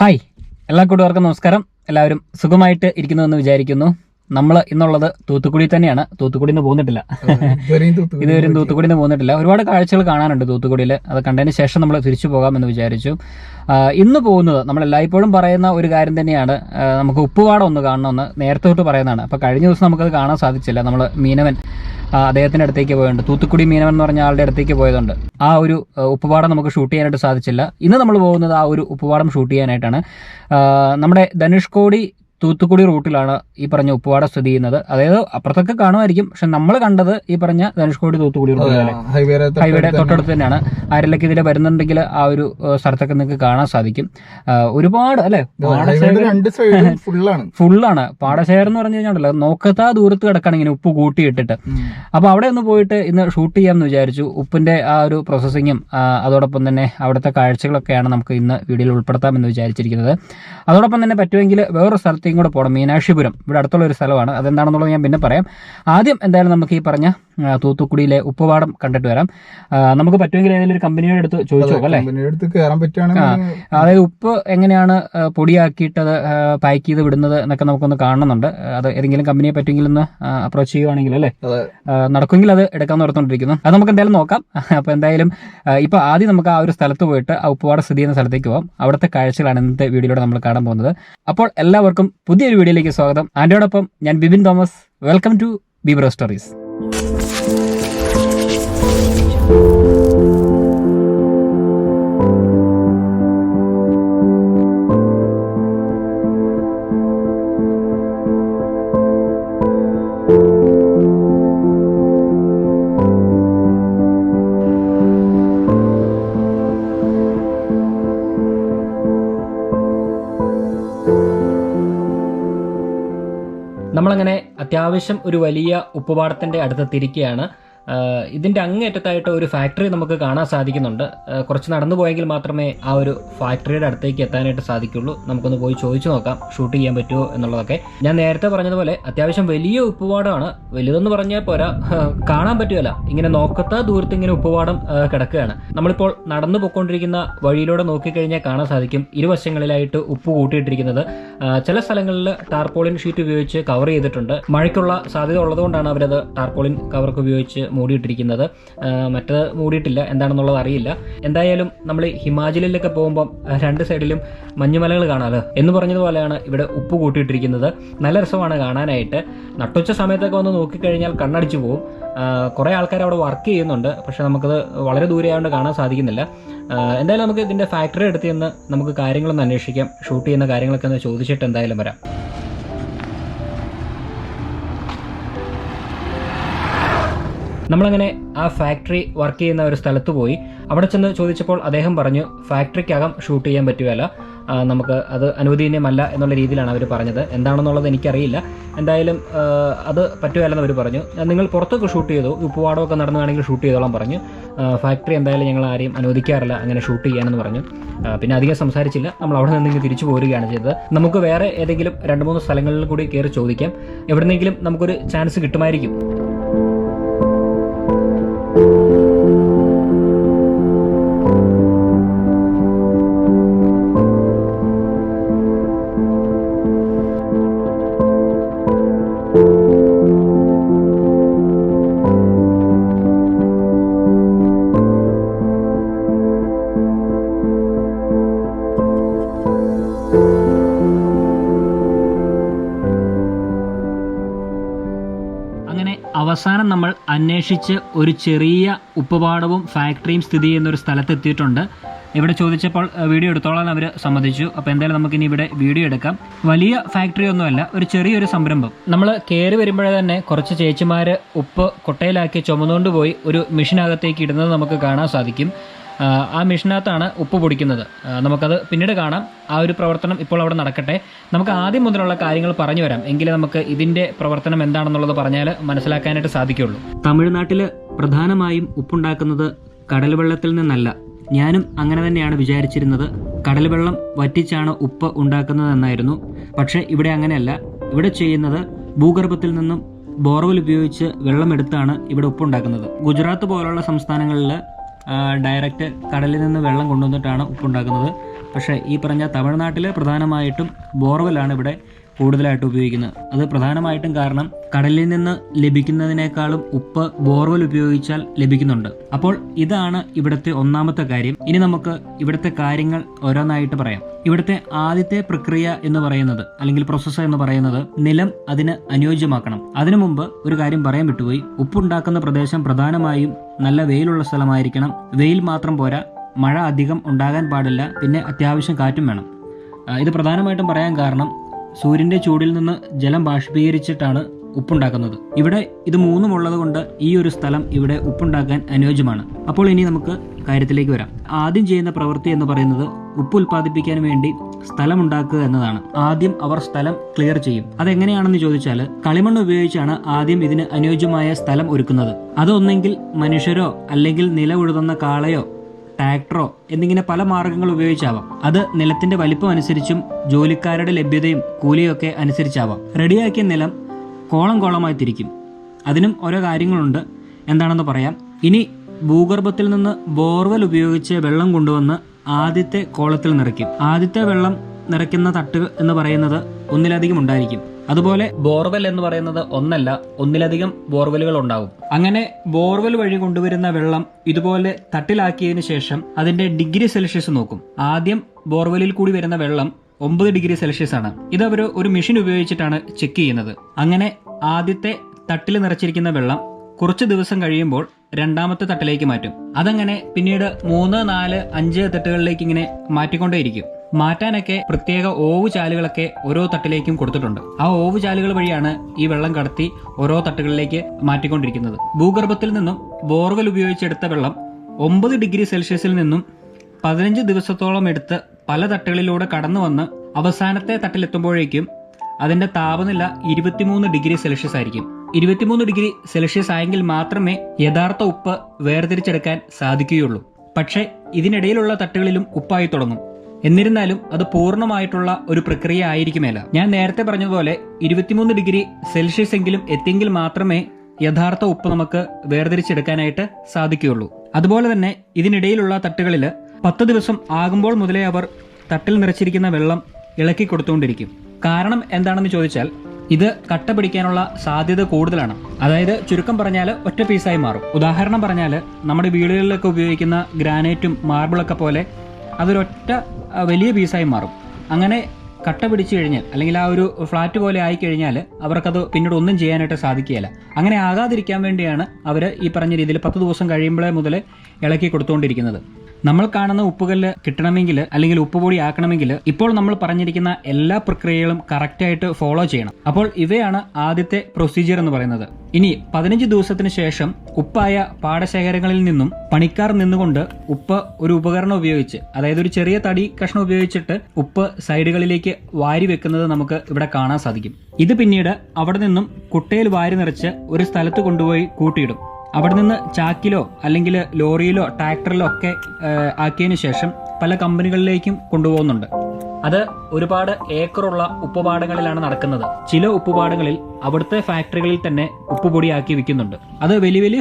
Hi. എല്ലാ കൂട്ടുകാർക്കും നമസ്കാരം. എല്ലാവരും സുഖമായിട്ട് ഇരിക്കുന്നുവെന്ന് വിചാരിക്കുന്നു. നമ്മൾ ഇന്നുള്ളത് തൂത്തുക്കുടി തന്നെയാണ്. തൂത്തുക്കുടി നിന്ന് പോന്നിട്ടില്ല. ഇതുവരെയും തൂത്തുക്കുടി നിന്ന് പോന്നിട്ടില്ല. ഒരുപാട് കാഴ്ചകൾ കാണാനുണ്ട് തൂത്തുക്കുടിയിൽ അത് കണ്ടതിന് ശേഷം നമ്മൾ തിരിച്ചു പോകാമെന്ന് വിചാരിച്ചു. ഇന്ന് പോകുന്നത് നമ്മൾ എല്ലായ്പ്പോഴും പറയുന്ന ഒരു കാര്യം തന്നെയാണ്. നമുക്ക് ഉപ്പുപാടം ഒന്ന് കാണണമെന്ന് നേരത്തെ തൊട്ട് പറയുന്നതാണ്. അപ്പോൾ കഴിഞ്ഞ ദിവസം നമുക്കത് കാണാൻ സാധിച്ചില്ല. നമ്മൾ മീനവൻ ആ, അദ്ദേഹത്തിന്റെ അടുത്തേക്ക് പോയുണ്ട് തൂത്തുക്കുടി മീനവൻ എന്ന് പറഞ്ഞ ആളുടെ അടുത്തേക്ക് പോയതുണ്ട്. ആ ഒരു ഉപ്പുപാടം നമുക്ക് ഷൂട്ട് ചെയ്യാനായിട്ട് സാധിച്ചില്ല. ഇന്ന് നമ്മൾ പോകുന്നത് ആ ഒരു ഉപ്പുപാടം ഷൂട്ട് ചെയ്യാനായിട്ടാണ്. നമ്മുടെ ധനുഷ്കോടി തൂത്തുക്കുടി റൂട്ടിലാണ് ഈ പറഞ്ഞ ഉപ്പുവാട സ്ഥിതി ചെയ്യുന്നത്. അതായത് അപ്പുറത്തൊക്കെ കാണുമായിരിക്കും പക്ഷെ നമ്മൾ കണ്ടത് ഈ പറഞ്ഞ ധനുഷ്കോടി തൂത്തുക്കുടി റൂട്ടിലാണ്. ഹൈവേയുടെ തൊട്ടടുത്ത് തന്നെയാണ്. ആരെല്ലാം ഇതിലെ വരുന്നുണ്ടെങ്കിൽ ആ ഒരു സ്ഥലത്തൊക്കെ നിങ്ങൾക്ക് കാണാൻ സാധിക്കും. ആ, ഒരുപാട് അല്ലെ? ഫുള്ളാണ് പാടശേഖരം എന്ന് പറഞ്ഞു കഴിഞ്ഞാൽ നോക്കത്താ ദൂരത്ത് കിടക്കാണ് ഇങ്ങനെ ഉപ്പ് കൂട്ടിയിട്ടിട്ട്. അപ്പൊ അവിടെ ഒന്ന് പോയിട്ട് ഇന്ന് ഷൂട്ട് ചെയ്യാമെന്ന് വിചാരിച്ചു. ഉപ്പിന്റെ ആ ഒരു പ്രോസസ്സിങ്ങും അതോടൊപ്പം തന്നെ അവിടുത്തെ കാഴ്ചകളൊക്കെയാണ് നമുക്ക് ഇന്ന് വീഡിയോയിൽ ഉൾപ്പെടുത്താമെന്ന് വിചാരിച്ചിരിക്കുന്നത്. അതോടൊപ്പം തന്നെ പറ്റുമെങ്കിൽ വേറൊരു സ്ഥലത്തേക്കും കൂടെ പോകണം മീനാക്ഷിപുരം. ഇവിടെ അടുത്തുള്ള ഒരു സ്ഥലമാണ്. അതെന്താണെന്നുള്ളത് ഞാൻ പിന്നെ പറയാം. ആദ്യം എന്തായാലും നമുക്ക് ഈ പറഞ്ഞ തൂത്തുക്കുടിയിലെ ഉപ്പുപാടം കണ്ടിട്ട് വരാം. നമുക്ക് പറ്റുമെങ്കിൽ ഏതെങ്കിലും ഒരു കമ്പനിയുടെ അടുത്ത് ചോദിച്ചു നോക്കാം അല്ലേ? അതായത് ഉപ്പ് എങ്ങനെയാണ് പൊടിയാക്കിയിട്ട് പൊടിയാക്കിയിട്ടത് പാക്ക് ചെയ്ത് വിടുന്നത് എന്നൊക്കെ നമുക്കൊന്ന് കാണുന്നുണ്ട് അത് ഏതെങ്കിലും കമ്പനിയെ പറ്റുമെങ്കിൽ ഒന്ന് അപ്രോച്ച് ചെയ്യുവാണെങ്കിൽ അല്ലേ? നടക്കുമെങ്കിൽ അത് എടുക്കാമെന്ന് ഓർത്തുകൊണ്ടിരിക്കുന്നു അത് നമുക്ക് എന്തായാലും നോക്കാം. അപ്പോൾ എന്തായാലും ഇപ്പൊ ഇപ്പോൾ ആദ്യം നമുക്ക് ആ ഒരു സ്ഥലത്ത് പോയിട്ട് ആ ഉപ്പുപാട സ്ഥിതി ചെയ്യുന്ന സ്ഥലത്തേക്ക് പോകാം അവിടുത്തെ കാഴ്ചകളാണ് ഇന്നത്തെ വീഡിയോയിലൂടെ നമ്മൾ കാണാൻ പോകുന്നത്. അപ്പോൾ എല്ലാവർക്കും പുതിയൊരു വീഡിയോയിലേക്ക് സ്വാഗതം. ആൻഡോടൊപ്പം ഞാൻ Bibin Thomas. Welcome to Bibro stories നമ്മളങ്ങനെ അത്യാവശ്യം ഒരു വലിയ ഉപ്പുപാടത്തിന്റെ അടുത്തെത്തിയിരിക്കുകയാണ്. ആഹ് ഇതിന്റെ അങ്ങേറ്റത്തായിട്ട് ഒരു ഫാക്ടറി നമുക്ക് കാണാൻ സാധിക്കുന്നുണ്ട്. കുറച്ച് നടന്നു പോയെങ്കിൽ മാത്രമേ ആ ഒരു ഫാക്ടറിയുടെ അടുത്തേക്ക് എത്താനായിട്ട് സാധിക്കുള്ളൂ. നമുക്കൊന്ന് പോയി ചോദിച്ചു നോക്കാം ഷൂട്ട് ചെയ്യാൻ പറ്റുമോ എന്നുള്ളതൊക്കെ. ഞാൻ നേരത്തെ പറഞ്ഞതുപോലെ അത്യാവശ്യം വലിയ ഉപ്പുപാടമാണ് വലുതെന്ന് പറഞ്ഞാൽ പോരാ കാണാൻ പറ്റുമല്ല ഇങ്ങനെ നോക്കത്ത ദൂരത്ത് ഇങ്ങനെ ഉപ്പുപാടം കിടക്കുകയാണ്. നമ്മളിപ്പോൾ നടന്നു പോയിക്കൊണ്ടിരിക്കുന്ന വഴിയിലൂടെ നോക്കിക്കഴിഞ്ഞാൽ കാണാൻ സാധിക്കും ഇരുവശങ്ങളിലായിട്ട് ഉപ്പ് കൂട്ടിയിട്ടിരിക്കുന്നത്. ചില സ്ഥലങ്ങളിൽ ടാർപോളിൻ ഷീറ്റ് ഉപയോഗിച്ച് കവർ ചെയ്തിട്ടുണ്ട്. മഴയ്ക്കുള്ള സാധ്യത ഉള്ളതുകൊണ്ടാണ് അവരത് ടാർപോളിൻ കവർക്ക് ഉപയോഗിച്ച് മൂടിയിട്ടിരിക്കുന്നത്. മറ്റത് മൂടിയിട്ടില്ല. എന്താണെന്നുള്ളത് അറിയില്ല. എന്തായാലും നമ്മൾ ഹിമാചലിലൊക്കെ പോകുമ്പം രണ്ട് സൈഡിലും മഞ്ഞുമലകൾ കാണാമല്ലോ എന്ന് പറഞ്ഞതുപോലെയാണ് ഇവിടെ ഉപ്പ് കൂട്ടിയിട്ടിരിക്കുന്നത്. നല്ല രസമാണ് കാണാനായിട്ട്. നട്ടുച്ച സമയത്തൊക്കെ വന്ന് നോക്കിക്കഴിഞ്ഞാൽ കണ്ണടിച്ചു പോകും കുറേ ആൾക്കാർ അവിടെ വർക്ക് ചെയ്യുന്നുണ്ട്. പക്ഷെ നമുക്കത് വളരെ ദൂരെ ആയതുകൊണ്ട് കാണാൻ സാധിക്കുന്നില്ല. എന്തായാലും നമുക്ക് ഇതിന്റെ ഫാക്ടറി എടുത്ത് ചെന്ന് നമുക്ക് കാര്യങ്ങളൊന്ന് അന്വേഷിക്കാം. ഷൂട്ട് ചെയ്യുന്ന കാര്യങ്ങളൊക്കെ ഒന്ന് ചോദിച്ചിട്ട് എന്തായാലും വരാം. നമ്മളങ്ങനെ ആ ഫാക്ടറി വർക്ക് ചെയ്യുന്ന ഒരു സ്ഥലത്ത് പോയി. അവിടെ ചെന്ന് ചോദിച്ചപ്പോൾ അദ്ദേഹം പറഞ്ഞു ഫാക്ടറിക്കകം ഷൂട്ട് ചെയ്യാൻ പറ്റുകയല്ല. നമുക്ക് അത് അനുവദനീയമല്ല എന്നുള്ള രീതിയിലാണ് അവർ പറഞ്ഞത്. എന്താണെന്നുള്ളത് എനിക്കറിയില്ല. എന്തായാലും അത് പറ്റുകയല്ലെന്ന് അവർ പറഞ്ഞു. നിങ്ങൾ പുറത്തൊക്കെ ഷൂട്ട് ചെയ്തു ഉപ്പുവാടമൊക്കെ നടന്നു വേണമെങ്കിൽ ഷൂട്ട് ചെയ്തോളാം പറഞ്ഞു. ഫാക്ടറി എന്തായാലും ഞങ്ങൾ ആരെയും അനുവദിക്കാറില്ല അങ്ങനെ ഷൂട്ട് ചെയ്യാനെന്ന് പറഞ്ഞു. പിന്നെ അധികം സംസാരിച്ചില്ല. നമ്മൾ അവിടെ നിന്നെങ്കിൽ തിരിച്ചു പോരുകയാണ് ചെയ്തത്. നമുക്ക് വേറെ ഏതെങ്കിലും രണ്ട് മൂന്ന് സ്ഥലങ്ങളിൽ കൂടി കയറി ചോദിക്കാം. എവിടെന്നെങ്കിലും നമുക്കൊരു ചാൻസ് കിട്ടുമായിരിക്കും. അവസാനം നമ്മൾ അന്വേഷിച്ച് ഒരു ചെറിയ ഉപ്പുപാടവും ഫാക്ടറിയും സ്ഥിതി ചെയ്യുന്ന ഒരു സ്ഥലത്ത് എത്തിയിട്ടുണ്ട് ഇവിടെ ചോദിച്ചപ്പോൾ വീഡിയോ എടുത്തോളാൻ അവർ സമ്മതിച്ചു. അപ്പോൾ എന്തായാലും നമുക്കിനി ഇവിടെ വീഡിയോ എടുക്കാം. വലിയ ഫാക്ടറി ഒന്നുമല്ല ഒരു ചെറിയൊരു സംരംഭം. നമ്മൾ കയറി വരുമ്പോഴേ തന്നെ കുറച്ച് ചേച്ചിമാർ ഉപ്പ് കൊട്ടയിലാക്കി ചുമന്നുകൊണ്ട് പോയി ഒരു മെഷീനകത്തേക്ക് ഇടുന്നത് നമുക്ക് കാണാൻ സാധിക്കും. ആ മെഷീനകത്താണ് ഉപ്പ് പൊടിക്കുന്നത്. നമുക്കത് പിന്നീട് കാണാം. ആ ഒരു പ്രവർത്തനം ഇപ്പോൾ അവിടെ നടക്കട്ടെ. നമുക്ക് ആദ്യം മുതലുള്ള കാര്യങ്ങൾ പറഞ്ഞു വരാം എങ്കിലേ നമുക്ക് ഇതിന്റെ പ്രവർത്തനം എന്താണെന്നുള്ളത് പറഞ്ഞാൽ മനസ്സിലാക്കാനായിട്ട് സാധിക്കുള്ളൂ തമിഴ്നാട്ടിൽ പ്രധാനമായും ഉപ്പുണ്ടാക്കുന്നത് കടൽവെള്ളത്തിൽ നിന്നല്ല. ഞാനും അങ്ങനെ തന്നെയാണ് വിചാരിച്ചിരുന്നത്. കടൽവെള്ളം വറ്റിച്ചാണ് ഉപ്പ് ഉണ്ടാക്കുന്നതെന്നായിരുന്നു. പക്ഷേ ഇവിടെ അങ്ങനെയല്ല. ഇവിടെ ചെയ്യുന്നത് ഭൂഗർഭത്തിൽ നിന്നും ബോർവൽ ഉപയോഗിച്ച് വെള്ളമെടുത്താണ് ഇവിടെ ഉപ്പുണ്ടാക്കുന്നത്. ഗുജറാത്ത് പോലുള്ള സംസ്ഥാനങ്ങളിൽ ഡയറക്റ്റ് കടലിൽ നിന്ന് വെള്ളം കൊണ്ടുവന്നിട്ടാണ് ഉപ്പുണ്ടാക്കുന്നത്. പക്ഷേ ഈ പറഞ്ഞ തമിഴ്നാട്ടിൽ പ്രധാനമായിട്ടും ബോർവെല്ലാണ് ഇവിടെ കൂടുതലായിട്ട് ഉപയോഗിക്കുന്നത്. അത് പ്രധാനമായിട്ടും കാരണം കടലിൽ നിന്ന് ലഭിക്കുന്നതിനേക്കാളും ഉപ്പ് ബോർവൽ ഉപയോഗിച്ചാൽ ലഭിക്കുന്നുണ്ട്. അപ്പോൾ ഇതാണ് ഇവിടുത്തെ ഒന്നാമത്തെ കാര്യം. ഇനി നമുക്ക് ഇവിടുത്തെ കാര്യങ്ങൾ ഓരോന്നായിട്ട് പറയാം. ഇവിടുത്തെ ആദ്യത്തെ പ്രക്രിയ എന്ന് പറയുന്നത് അല്ലെങ്കിൽ പ്രോസസ്സ് എന്ന് പറയുന്നത് നിലം അതിന് അനുയോജ്യമാക്കണം. അതിനു മുമ്പ് ഒരു കാര്യം പറയാൻ വിട്ടുപോയി. ഉപ്പുണ്ടാക്കുന്ന പ്രദേശം പ്രധാനമായും നല്ല വെയിലുള്ള സ്ഥലമായിരിക്കണം. വെയിൽ മാത്രം പോരാ മഴ അധികം ഉണ്ടാകാൻ പാടില്ല പിന്നെ അത്യാവശ്യം കാറ്റും വേണം. ഇത് പ്രധാനമായിട്ടും പറയാൻ കാരണം സൂര്യന്റെ ചൂടിൽ നിന്ന് ജലം ബാഷ്പീകരിച്ചിട്ടാണ് ഉപ്പുണ്ടാക്കുന്നത്. ഇവിടെ ഇത് മൂന്നും ഉള്ളത് കൊണ്ട് ഈ ഒരു സ്ഥലം ഇവിടെ ഉപ്പുണ്ടാക്കാൻ അനുയോജ്യമാണ്. അപ്പോൾ ഇനി നമുക്ക് കാര്യത്തിലേക്ക് വരാം. ആദ്യം ചെയ്യുന്ന പ്രവൃത്തി എന്ന് പറയുന്നത് ഉപ്പ് ഉൽപ്പാദിപ്പിക്കാൻ വേണ്ടി സ്ഥലം ഉണ്ടാക്കുക എന്നതാണ്. ആദ്യം അവർ സ്ഥലം ക്ലിയർ ചെയ്യും. അതെങ്ങനെയാണെന്ന് ചോദിച്ചാൽ കളിമണ്ണ് ഉപയോഗിച്ചാണ് ആദ്യം ഇതിന് അനുയോജ്യമായ സ്ഥലം ഒരുക്കുന്നത്. അതൊന്നെങ്കിൽ മനുഷ്യരോ അല്ലെങ്കിൽ നില ഉഴുതുന്ന കാളയോ ട്രാക്ടറോ എന്നിങ്ങനെ പല മാർഗങ്ങൾ ഉപയോഗിച്ചാവാം. അത് നിലത്തിന്റെ വലിപ്പം അനുസരിച്ചും ജോലിക്കാരുടെ ലഭ്യതയും കൂലിയൊക്കെ അനുസരിച്ചാവാം. റെഡിയാക്കിയ നിലം കോളം കോളമായി തിരിക്കും. അതിനും ഓരോ കാര്യങ്ങളുണ്ട്. എന്താണെന്ന് പറയാം. ഇനി ഭൂഗർഭത്തിൽ നിന്ന് ബോർവെൽ ഉപയോഗിച്ച് വെള്ളം കൊണ്ടുവന്ന് ആദ്യത്തെ കോളത്തിൽ നിറയ്ക്കും. ആദ്യത്തെ വെള്ളം നിറയ്ക്കുന്ന തട്ട് എന്ന് പറയുന്നത് ഒന്നിലധികം ഉണ്ടായിരിക്കും. അതുപോലെ ബോർവെൽ എന്ന് പറയുന്നത് ഒന്നല്ല ഒന്നിലധികം ബോർവെലുകൾ ഉണ്ടാകും അങ്ങനെ ബോർവെൽ വഴി കൊണ്ടുവരുന്ന വെള്ളം ഇതുപോലെ തട്ടിലാക്കിയതിനു ശേഷം അതിന്റെ ഡിഗ്രി സെൽഷ്യസ് നോക്കും. ആദ്യം ബോർവെലിൽ കൂടി വരുന്ന വെള്ളം ഒമ്പത് ഡിഗ്രി സെൽഷ്യസ് ആണ്. ഇത് അവർ ഒരു മെഷീൻ ഉപയോഗിച്ചിട്ടാണ് ചെക്ക് ചെയ്യുന്നത്. അങ്ങനെ ആദ്യത്തെ തട്ടിൽ നിറച്ചിരിക്കുന്ന വെള്ളം കുറച്ച് ദിവസം കഴിയുമ്പോൾ രണ്ടാമത്തെ തട്ടിലേക്ക് മാറ്റും. അതങ്ങനെ പിന്നീട് മൂന്ന് നാല് അഞ്ച് തട്ടുകളിലേക്ക് ഇങ്ങനെ മാറ്റിക്കൊണ്ടേയിരിക്കും. മാറ്റാനൊക്കെ പ്രത്യേക ഓവ് ചാലുകളൊക്കെ ഓരോ തട്ടിലേക്കും കൊടുത്തിട്ടുണ്ട്. ആ ഓവ് ചാലുകൾ വഴിയാണ് ഈ വെള്ളം കടത്തി ഓരോ തട്ടുകളിലേക്ക് മാറ്റിക്കൊണ്ടിരിക്കുന്നത്. ഭൂഗർഭത്തിൽ നിന്നും ബോർവെൽ ഉപയോഗിച്ചെടുത്ത വെള്ളം ഒമ്പത് ഡിഗ്രി സെൽഷ്യസിൽ നിന്നും പതിനഞ്ച് ദിവസത്തോളം എടുത്ത് പല തട്ടുകളിലൂടെ കടന്നു വന്ന് അവസാനത്തെ തട്ടിലെത്തുമ്പോഴേക്കും അതിന്റെ താപനില ഇരുപത്തിമൂന്ന് ഡിഗ്രി സെൽഷ്യസ് ആയിരിക്കും. ഇരുപത്തിമൂന്ന് ഡിഗ്രി സെൽഷ്യസ് ആയെങ്കിൽ മാത്രമേ യഥാർത്ഥ ഉപ്പ് വേർതിരിച്ചെടുക്കാൻ സാധിക്കുകയുള്ളൂ. പക്ഷേ ഇതിനിടയിലുള്ള തട്ടുകളിലും ഉപ്പായി തുടങ്ങും. എന്നിരുന്നാലും അത് പൂർണമായിട്ടുള്ള ഒരു പ്രക്രിയ ആയിരിക്കുമല്ല ഞാൻ നേരത്തെ പറഞ്ഞതുപോലെ ഇരുപത്തിമൂന്ന് ഡിഗ്രി സെൽഷ്യസ് എങ്കിലും എത്തിയെങ്കിൽ മാത്രമേ യഥാർത്ഥ ഉപ്പ് നമുക്ക് വേർതിരിച്ചെടുക്കാനായിട്ട് സാധിക്കുകയുള്ളൂ. അതുപോലെ തന്നെ ഇതിനിടയിലുള്ള തട്ടുകളിൽ പത്ത് ദിവസം ആകുമ്പോൾ മുതലേ അവർ തട്ടിൽ നിറച്ചിരിക്കുന്ന വെള്ളം ഇളക്കി കൊടുത്തുകൊണ്ടിരിക്കും. കാരണം എന്താണെന്ന് ചോദിച്ചാൽ ഇത് കട്ട പിടിക്കാനുള്ള സാധ്യത കൂടുതലാണ്. അതായത് ചുരുക്കം പറഞ്ഞാൽ ഒറ്റ പീസായി മാറും. ഉദാഹരണം പറഞ്ഞാൽ നമ്മുടെ വീടുകളിലൊക്കെ ഉപയോഗിക്കുന്ന ഗ്രാനൈറ്റും മാർബിളൊക്കെ പോലെ അതൊരൊറ്റ വലിയ പീസായി മാറും. അങ്ങനെ കട്ട പിടിച്ചു കഴിഞ്ഞാൽ അല്ലെങ്കിൽ ആ ഒരു ഫ്ലാറ്റ് പോലെ ആയി കഴിഞ്ഞാൽ അവർക്കത് പിന്നീട് ഒന്നും ചെയ്യാനായിട്ട് സാധിക്കുകയില്ല. അങ്ങനെ ആകാതിരിക്കാൻ വേണ്ടിയാണ് അവർ ഈ പറഞ്ഞ രീതിയിൽ പത്ത് ദിവസം കഴിയുമ്പോഴേ മുതൽ ഇളക്കി കൊടുത്തുകൊണ്ടിരിക്കുന്നത്. നമ്മൾ കാണുന്ന ഉപ്പുകല്ല് കിട്ടണമെങ്കിൽ അല്ലെങ്കിൽ ഉപ്പുപൊടി ആക്കണമെങ്കിൽ ഇപ്പോൾ നമ്മൾ പറഞ്ഞിരിക്കുന്ന എല്ലാ പ്രക്രിയകളും കറക്റ്റായിട്ട് ഫോളോ ചെയ്യണം. അപ്പോൾ ഇവയാണ് ആദ്യത്തെ പ്രൊസീജിയർ എന്ന് പറയുന്നത്. ഇനി പതിനഞ്ച് ദിവസത്തിന് ശേഷം ഉപ്പായ പാടശേഖരങ്ങളിൽ നിന്നും പണിക്കാർ നിന്നുകൊണ്ട് ഉപ്പ് ഒരു ഉപകരണം ഉപയോഗിച്ച് അതായത് ഒരു ചെറിയ തടി കഷ്ണം ഉപയോഗിച്ചിട്ട് ഉപ്പ് സൈഡുകളിലേക്ക് വാരി വെക്കുന്നത് നമുക്ക് ഇവിടെ കാണാൻ സാധിക്കും. ഇത് പിന്നീട് അവിടെ നിന്നും കുട്ടയിൽ വാരി നിറച്ച് ഒരു സ്ഥലത്ത് കൊണ്ടുപോയി കൂട്ടിയിടും. അവിടെ നിന്ന് ചാക്കിലോ അല്ലെങ്കിൽ ലോറിയിലോ ട്രാക്ടറിലോ ഒക്കെ ആക്കിയതിനു ശേഷം പല കമ്പനികളിലേക്കും കൊണ്ടുപോകുന്നുണ്ട്. അത് ഒരുപാട് ഏക്കറുള്ള ഉപ്പുപാടങ്ങളിലാണ് നടക്കുന്നത്. ചില ഉപ്പുപാടങ്ങളിൽ അവിടുത്തെ ഫാക്ടറികളിൽ തന്നെ ഉപ്പുപൊടിയാക്കി വിൽക്കുന്നുണ്ട് അത് വലിയ വലിയ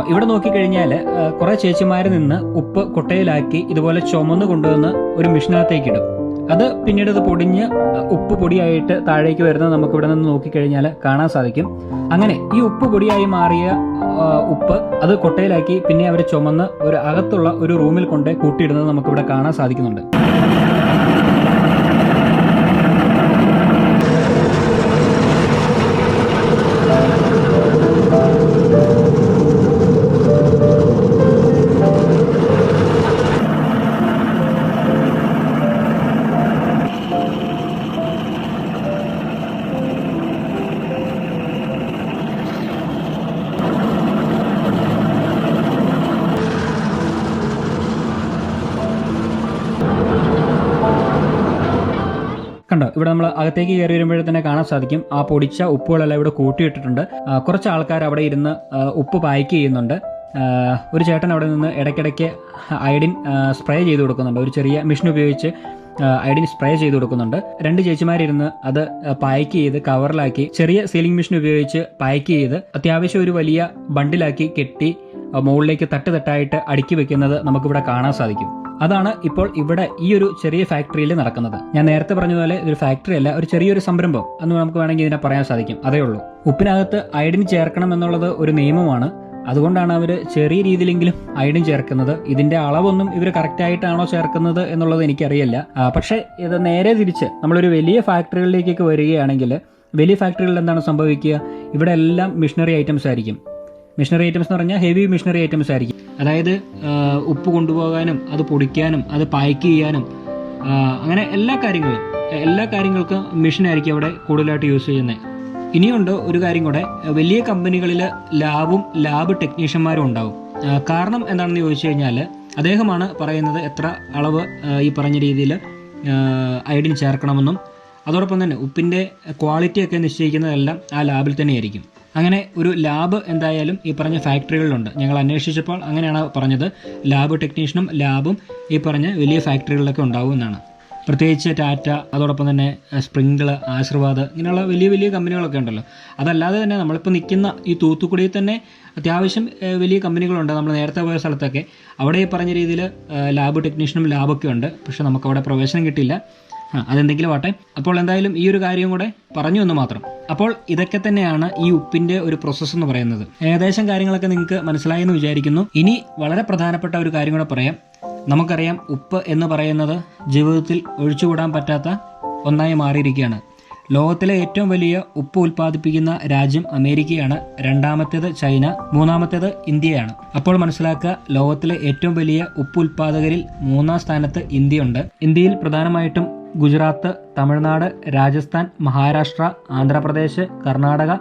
കണ്ടോ ഇവിടെ നോക്കിക്കഴിഞ്ഞാൽ കുറെ ചേച്ചിമാര് നിന്ന് ഉപ്പ് കൊട്ടയിലാക്കി ഇതുപോലെ ചുമന്ന് കൊണ്ടുവന്ന് ഒരു മിഷനകത്തേക്ക് ഇടും അത് പിന്നീട് അത് പൊടിഞ്ഞ് ഉപ്പ് പൊടിയായിട്ട് താഴേക്ക് വരുന്നത് നമുക്ക് ഇവിടെ നിന്ന് നോക്കിക്കഴിഞ്ഞാൽ കാണാൻ സാധിക്കും. അങ്ങനെ ഈ ഉപ്പ് പൊടിയായി മാറിയ ഉപ്പ് അത് കൊട്ടയിലാക്കി പിന്നെ അവർ ചുമന്ന് ഒരു അകത്തുള്ള ഒരു റൂമിൽ കൊണ്ട് കൂട്ടിയിടുന്നത് നമുക്കിവിടെ കാണാൻ സാധിക്കുന്നുണ്ട്. അകത്തേക്ക് കയറി വരുമ്പോഴേ തന്നെ കാണാൻ സാധിക്കും. ആ പൊടിച്ച ഉപ്പുകളെല്ലാം ഇവിടെ കൂട്ടിയിട്ടിട്ടുണ്ട്. കുറച്ച് ആൾക്കാർ അവിടെ ഇരുന്ന് ഉപ്പ് പായ്ക്ക് ചെയ്യുന്നുണ്ട്. ഒരു ചേട്ടൻ അവിടെ നിന്ന് ഇടയ്ക്കിടയ്ക്ക് ഐഡിൻ സ്പ്രേ ചെയ്ത് കൊടുക്കുന്നുണ്ട്. ഒരു ചെറിയ മെഷീൻ ഉപയോഗിച്ച് ഐഡിൻ സ്പ്രേ ചെയ്ത് കൊടുക്കുന്നുണ്ട്. രണ്ട് ചേച്ചിമാരിരുന്ന് അത് പായ്ക്ക് ചെയ്ത് കവറിലാക്കി ചെറിയ സീലിംഗ് മെഷീൻ ഉപയോഗിച്ച് പായ്ക്ക് ചെയ്ത് അത്യാവശ്യം ഒരു വലിയ ബണ്ടിലാക്കി കെട്ടി മുകളിലേക്ക് തട്ട് തട്ടായിട്ട് അടുക്കി വെക്കുന്നത് നമുക്കിവിടെ കാണാൻ സാധിക്കും. അതാണ് ഇപ്പോൾ ഇവിടെ ഈ ഒരു ചെറിയ ഫാക്ടറിയിൽ നടക്കുന്നത്. ഞാൻ നേരത്തെ പറഞ്ഞതുപോലെ ഇതൊരു ഫാക്ടറി അല്ല ഒരു ചെറിയൊരു സംരംഭം എന്ന് നമുക്ക് വേണമെങ്കിൽ ഇതിനെ പറയാൻ സാധിക്കും. അതേ ഉള്ളൂ. ഉപ്പിനകത്ത് അയഡിൻ ചേർക്കണം എന്നുള്ളത് ഒരു നിയമമാണ്. അതുകൊണ്ടാണ് അവർ ചെറിയ രീതിയിലെങ്കിലും അയഡിൻ ചേർക്കുന്നത്. ഇതിന്റെ അളവൊന്നും ഇവർ കറക്റ്റ് ആയിട്ടാണോ ചേർക്കുന്നത് എന്നുള്ളത് എനിക്കറിയില്ല. പക്ഷെ ഇത് നേരെ തിരിച്ച് നമ്മളൊരു വലിയ ഫാക്ടറികളിലേക്കൊക്കെ വരികയാണെങ്കിൽ വലിയ ഫാക്ടറികളിൽ എന്താണ് സംഭവിക്കുക? ഇവിടെ എല്ലാം മിഷനറി ഐറ്റംസ് ആയിരിക്കും. മിഷനറി ഐറ്റംസ് എന്ന് പറഞ്ഞാൽ ഹെവി മിഷനറി ഐറ്റംസ് ആയിരിക്കും. അതായത് ഉപ്പ് കൊണ്ടുപോകാനും അത് പൊടിക്കാനും അത് പായ്ക്ക് ചെയ്യാനും അങ്ങനെ എല്ലാ കാര്യങ്ങളും എല്ലാ കാര്യങ്ങൾക്കും മെഷീനായിരിക്കും അവിടെ കൂടുതലായിട്ട് യൂസ് ചെയ്യുന്നത്. ഇനിയുണ്ട് ഒരു കാര്യം കൂടെ വലിയ കമ്പനികളിൽ ലാബും ലാബ് ടെക്നീഷ്യന്മാരും ഉണ്ടാവും. കാരണം എന്താണെന്ന് ചോദിച്ചു കഴിഞ്ഞാൽ അദ്ദേഹമാണ് പറയുന്നത് എത്ര അളവ് ഈ പറഞ്ഞ രീതിയിൽ അയഡിൻ ചേർക്കണമെന്നും അതോടൊപ്പം തന്നെ ഉപ്പിന്റെ ക്വാളിറ്റിയൊക്കെ നിശ്ചയിക്കുന്നതെല്ലാം ആ ലാബിൽ തന്നെയായിരിക്കും. അങ്ങനെ ഒരു ലാബ് എന്തായാലും ഈ പറഞ്ഞ ഫാക്ടറികളിലുണ്ട്. ഞങ്ങൾ അന്വേഷിച്ചപ്പോൾ അങ്ങനെയാണ് പറഞ്ഞത്. ലാബ് ടെക്നീഷ്യനും ലാബും ഈ പറഞ്ഞ വലിയ ഫാക്ടറികളിലൊക്കെ ഉണ്ടാവും എന്നാണ്. പ്രത്യേകിച്ച് ടാറ്റ അതോടൊപ്പം തന്നെ സ്പ്രിങ്കിൾ ആശീർവാദ് ഇങ്ങനെയുള്ള വലിയ വലിയ കമ്പനികളൊക്കെ ഉണ്ടല്ലോ. അതല്ലാതെ തന്നെ നമ്മളിപ്പോൾ നിൽക്കുന്ന ഈ തൂത്തുക്കുടിയിൽ തന്നെ അത്യാവശ്യം വലിയ കമ്പനികളുണ്ട്. നമ്മൾ നേരത്തെ പോയ സ്ഥലത്തൊക്കെ. അവിടെ ഈ പറഞ്ഞ രീതിയിൽ ലാബ് ടെക്നീഷ്യനും ലാബൊക്കെ ഉണ്ട്. പക്ഷേ നമുക്ക് അവിടെ പ്രവേശനം കിട്ടില്ല അതെന്തെങ്കിലും ആട്ടെ അപ്പോൾ എന്തായാലും ഈ ഒരു കാര്യം കൂടെ പറഞ്ഞു എന്ന് മാത്രം. അപ്പോൾ ഇതൊക്കെ തന്നെയാണ് ഈ ഉപ്പിന്റെ ഒരു പ്രോസസ്സ് എന്ന് പറയുന്നത്. ഏകദേശം കാര്യങ്ങളൊക്കെ നിങ്ങൾക്ക് മനസ്സിലായി എന്ന് വിചാരിക്കുന്നു. ഇനി വളരെ പ്രധാനപ്പെട്ട ഒരു കാര്യം കൂടെ പറയാം. നമുക്കറിയാം ഉപ്പ് എന്ന് പറയുന്നത് ജീവിതത്തിൽ ഒഴിച്ചുകൂടാൻ പറ്റാത്ത ഒന്നായി മാറിയിരിക്കുകയാണ്. ലോകത്തിലെ ഏറ്റവും വലിയ ഉപ്പ് ഉൽപ്പാദിപ്പിക്കുന്ന രാജ്യം അമേരിക്കയാണ്. രണ്ടാമത്തേത് ചൈന മൂന്നാമത്തേത് ഇന്ത്യയാണ്. അപ്പോൾ മനസ്സിലാക്കുക ലോകത്തിലെ ഏറ്റവും വലിയ ഉപ്പ് ഉൽപ്പാദകരിൽ മൂന്നാം സ്ഥാനത്ത് ഇന്ത്യയുണ്ട്. ഇന്ത്യയിൽ പ്രധാനമായിട്ടും ഗുജറാത്ത് തമിഴ്നാട് രാജസ്ഥാൻ മഹാരാഷ്ട്ര ആന്ധ്രാപ്രദേശ് കർണാടക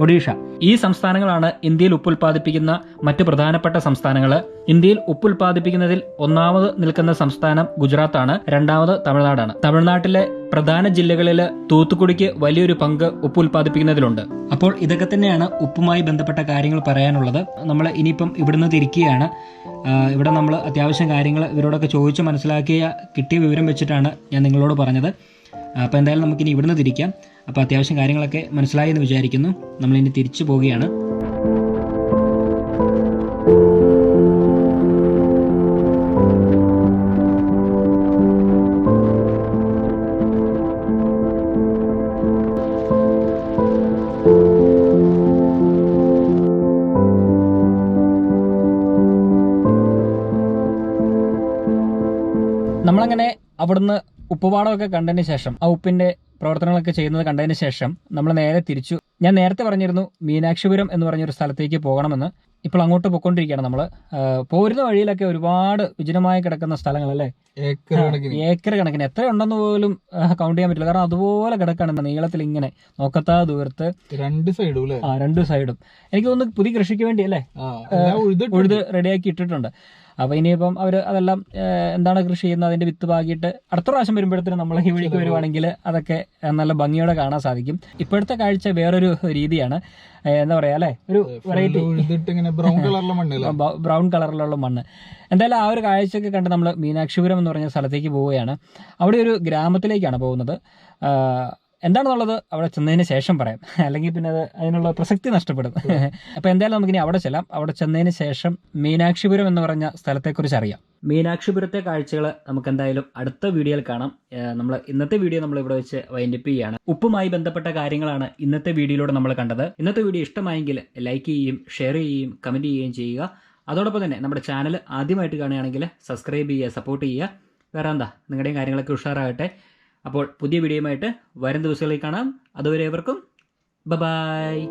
ഒഡീഷ. ഈ സംസ്ഥാനങ്ങളാണ് ഇന്ത്യയിൽ ഉപ്പ് ഉൽപ്പാദിപ്പിക്കുന്ന മറ്റ് പ്രധാനപ്പെട്ട സംസ്ഥാനങ്ങൾ ഇന്ത്യയിൽ ഉപ്പ് ഉൽപ്പാദിപ്പിക്കുന്നതിൽ ഒന്നാമത് നിൽക്കുന്ന സംസ്ഥാനം ഗുജറാത്താണ് രണ്ടാമത് തമിഴ്നാടാണ്. തമിഴ്നാട്ടിലെ പ്രധാന ജില്ലകളിൽ തൂത്തുക്കുടിക്ക് വലിയൊരു പങ്ക് ഉപ്പ് ഉൽപ്പാദിപ്പിക്കുന്നതിലുണ്ട് അപ്പോൾ ഇതൊക്കെ തന്നെയാണ് ഉപ്പുമായി ബന്ധപ്പെട്ട കാര്യങ്ങൾ പറയാനുള്ളത്. നമ്മൾ ഇനിയിപ്പം ഇവിടുന്ന് തിരിക്കുകയാണ്. ഇവിടെ നമ്മൾ അത്യാവശ്യം കാര്യങ്ങൾ ഇവരോടൊക്കെ ചോദിച്ച് മനസ്സിലാക്കിയ കിട്ടിയ വിവരം വെച്ചിട്ടാണ് ഞാൻ നിങ്ങളോട് പറഞ്ഞത്. അപ്പോൾ എന്തായാലും നമുക്കിനി ഇവിടുന്ന് തിരിക്കാം. അപ്പോൾ അത്യാവശ്യം കാര്യങ്ങളൊക്കെ മനസ്സിലായി എന്ന് വിചാരിക്കുന്നു. നമ്മളിനി തിരിച്ചു പോവുകയാണ്. നമ്മളങ്ങനെ അവിടുന്ന് ഉപ്പുപാടമൊക്കെ കണ്ടതിന് ശേഷം ആ ഉപ്പിന്റെ പ്രവർത്തനങ്ങളൊക്കെ ചെയ്യുന്നത് കണ്ടതിന് ശേഷം നമ്മൾ നേരെ തിരിച്ചു. ഞാൻ നേരത്തെ പറഞ്ഞിരുന്നു മീനാക്ഷിപുരം എന്ന് പറഞ്ഞൊരു സ്ഥലത്തേക്ക് പോകണമെന്ന്. ഇപ്പോൾ അങ്ങോട്ട് പോയിക്കൊണ്ടിരിക്കുകയാണ് നമ്മൾ പോരുന്ന വഴിയിലൊക്കെ ഒരുപാട് വിജനമായി കിടക്കുന്ന സ്ഥലങ്ങളല്ലേ? ഏക്കർ കണക്കിന്. ഏക്കർ കണക്കിന്. എത്ര ഉണ്ടെന്ന് പോലും കൗണ്ട് ചെയ്യാൻ പറ്റില്ല. കാരണം അതുപോലെ കിടക്കാണ് നീളത്തിൽ ഇങ്ങനെ. നോക്കത്താ ദൂരത്ത്. രണ്ട് സൈഡും അല്ലേ? ആ രണ്ട് സൈഡും. എനിക്ക് തോന്നുന്നു പുതിയ കൃഷിക്ക് വേണ്ടി അല്ലേ? ഉഴുത് റെഡിയാക്കി ഇട്ടിട്ടുണ്ട്. അപ്പൊ ഇനിയിപ്പം അവർ അതെല്ലാം എന്താണ് കൃഷി ചെയ്യുന്നത്? അതിന്റെ വിത്ത് പാകിയിട്ട് അടുത്ത പ്രാവശ്യം വരുമ്പോഴത്തേനും നമ്മൾ ഈ വഴിക്ക് വരുവാണെങ്കിൽ അതൊക്കെ നല്ല ഭംഗിയോടെ കാണാൻ സാധിക്കും. ഇപ്പോഴത്തെ കാഴ്ച വേറൊരു രീതിയാണ്. എന്താ പറയാ അല്ലെ? ഒരു വെറൈറ്റി ബ്രൗൺ കളറിലെ മണ്ണ് ബ്രൗൺ കളറിലുള്ള മണ്ണ്. എന്തായാലും ആ ഒരു കാഴ്ചയൊക്കെ കണ്ട് നമ്മൾ മീനാക്ഷിപുരം എന്ന് പറഞ്ഞ സ്ഥലത്തേക്ക് പോവുകയാണ്. അവിടെ ഒരു ഗ്രാമത്തിലേക്കാണ് പോകുന്നത്. എന്താണെന്നുള്ളത് അവിടെ ചെന്നതിന് ശേഷം പറയാം. അല്ലെങ്കിൽ പിന്നെ അത് അതിനുള്ള പ്രസക്തി നഷ്ടപ്പെടും. അപ്പോൾ എന്തായാലും നമുക്കിനി അവിടെ ചെല്ലാം. അവിടെ ചെന്നതിന് ശേഷം മീനാക്ഷിപുരം എന്ന് പറഞ്ഞ സ്ഥലത്തെക്കുറിച്ച് അറിയാം. മീനാക്ഷിപുരത്തെ കാഴ്ചകൾ നമുക്ക് എന്തായാലും അടുത്ത വീഡിയോയിൽ കാണാം. നമ്മൾ ഇന്നത്തെ വീഡിയോ നമ്മൾ ഇവിടെ വെച്ച് വൈൻഡപ്പ് ചെയ്യുകയാണ് ഉപ്പുമായി ബന്ധപ്പെട്ട കാര്യങ്ങളാണ് ഇന്നത്തെ വീഡിയോയിലൂടെ നമ്മൾ കണ്ടത്. ഇന്നത്തെ വീഡിയോ ഇഷ്ടമായെങ്കിൽ ലൈക്ക് ചെയ്യുകയും ഷെയർ ചെയ്യുകയും കമന്റ് ചെയ്യുകയും ചെയ്യുക. അതോടൊപ്പം തന്നെ നമ്മുടെ ചാനൽ ആദ്യമായിട്ട് കാണുകയാണെങ്കിൽ സബ്സ്ക്രൈബ് ചെയ്യുക സപ്പോർട്ട് ചെയ്യുക. വേറെ എന്താ? നിങ്ങളുടെയും കാര്യങ്ങളൊക്കെ ഉഷാറാകട്ടെ. അപ്പോൾ പുതിയ വീഡിയോയുമായിട്ട് വരും ദിവസങ്ങളിൽ കാണാം. അതുവരെ ഏവർക്കും ബ ബായ്